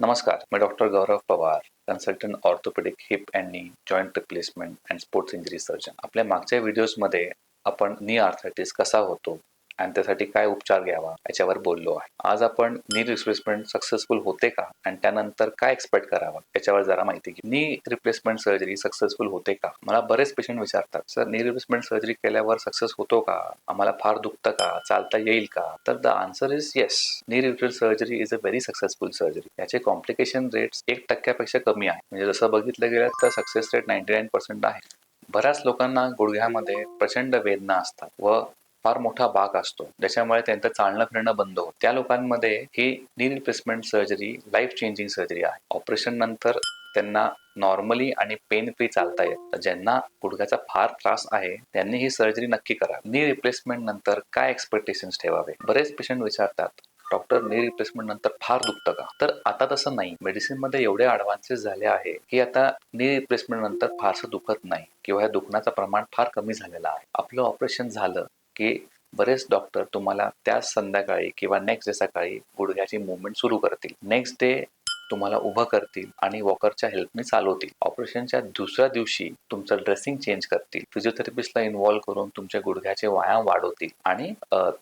नमस्कार मी doctor Gaurav Pawar consultant orthopaedic hip and knee joint replacement and sports injury surgeon आपल्या मागच्या व्हिडिओजमध्ये आपण नी आर्थरायटिस कसा होतो आणि त्यासाठी काय उपचार घ्यावा? याच्यावर बोललो आहे. आज आपण नी रिप्लेसमेंट सक्सेसफुल होते का? आणि त्यानंतर काय एक्सपेक्ट करावा? याच्यावर जरा माहिती घे. नी रिप्लेसमेंट सर्जरी सक्सेसफुल होते का? मला बरेच पेशंट विचारतात सर नी रिप्लेसमेंट सर्जरी केल्यावर सक्सेस होतो का? आम्हाला फार दुखतं का? चालता येईल का? तर the answer is yes knee replace surgery is a very successful surgery याचे कॉम्प्लिकेशन रेट्स एक टक्क्यापेक्षा कमी आहे म्हणजे जसं बघितलं गेलं तर success rate ninety nine percent आहे. बऱ्याच लोकांना गुडघ्यामध्ये प्रचंड वेदना असतात व फार मोठा भाग असतो. ज्याच्यामुळे त्यांचं चालणं फिरणं बंद होतं. त्या लोकांमध्ये ही knee replacement surgery life changing surgery आहे. ऑपरेशन नंतर त्यांना नॉर्मली आणि पेन फ्री चालता येत. ज्यांना गुडघ्याचा फार त्रास आहे त्यांनी ही सर्जरी नक्की करा. नी रिप्लेसमेंट नंतर काय एक्सपेक्टेशन्स ठेवावे? बरेच पेशंट विचारतात डॉक्टर नी रिप्लेसमेंट नंतर फार दुखतं का? तर आता तसं नाही. मेडिसिनमध्ये एवढे ऍडव्हान्सेस झाले आहे की आता नी रिप्लेसमेंट नंतर फारसं दुखत नाही किंवा या दुखण्याचं प्रमाण फार कमी झालेलं आहे. आपलं ऑपरेशन झालं की बरेच डॉक्टर तुम्हाला त्याच संध्याकाळी किंवा नेक्स्ट डे सकाळी गुडघ्याची मुवमेंट सुरू करतील. नेक्स्ट डे तुम्हाला उभं करतील आणि वॉकरच्या हेल्पने चालवतील. ऑपरेशनच्या दुसऱ्या दिवशी तुमचं ड्रेसिंग चेंज करतील. फिजिओथेरपिस्टला इन्व्हॉल्व करून तुमच्या गुडघ्याचे व्यायाम वाढवतील आणि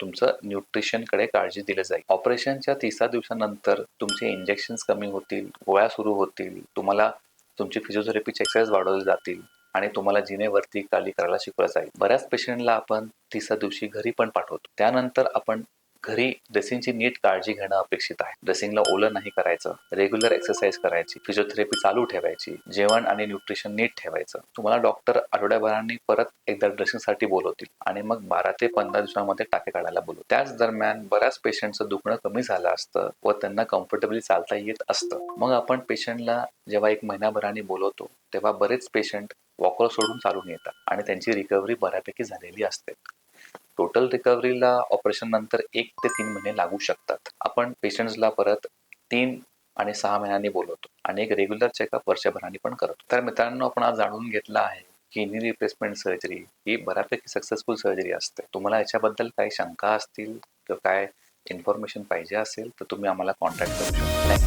तुमचं न्यूट्रिशनकडे काळजी दिली जाईल. ऑपरेशनच्या तिसऱ्या दिवसानंतर तुमचे इंजेक्शन्स कमी होतील गोळ्या सुरू होतील तुम्हाला तुमची फिजिओथेरपीची एक्सरसाइज वाढवली जातील. आणि तुम्हाला जिनेवरती काली करायला शिकवलं जाईल. बऱ्याच पेशंटला आपण तिसऱ्या दिवशी घरी पण पाठवतो. त्यानंतर आपण घरी ड्रेसिंगची नीट काळजी घेणं अपेक्षित आहे. ड्रेसिंगला ओलं नाही करायचं. रेग्युलर एक्सरसाइज करायची. फिजिओथेरपी चालू ठेवायची. जेवण आणि न्यूट्रिशन नीट ठेवायचं. तुम्हाला डॉक्टर आठवड्याभरांनी परत एकदा ड्रेसिंगसाठी बोलवतील. आणि मग बारा ते पंधरा दिवसांमध्ये टाके काढायला बोलू त्याच दरम्यान बऱ्याच पेशंटचं दुखणं कमी झालं असतं व त्यांना कम्फर्टेबली चालता येत असतं. मग आपण पेशंटला जेव्हा एक महिनाभराने बोलवतो तेव्हा बरेच पेशंट वॉकर सोडून चालून येतात. आणि त्यांची रिकव्हरी बऱ्यापैकी झालेली असते. टोटल रिकव्हरीला ऑपरेशन नंतर एक ते तीन महिने लागू शकतात. आपण पेशंट्सला परत तीन आणि सहा महिन्यांनी बोलवतो. आणि एक रेग्युलर चेकअप वर्षभराने पण करतो. तर मित्रांनो आपण आज जाणून घेतलं आहे की नी रिप्लेसमेंट सर्जरी ही बऱ्यापैकी सक्सेसफुल सर्जरी असते. तुम्हाला याच्याबद्दल काही शंका असतील किंवा काय इन्फॉर्मेशन पाहिजे असेल तर तुम्ही आम्हाला कॉन्टॅक्ट करू शकता.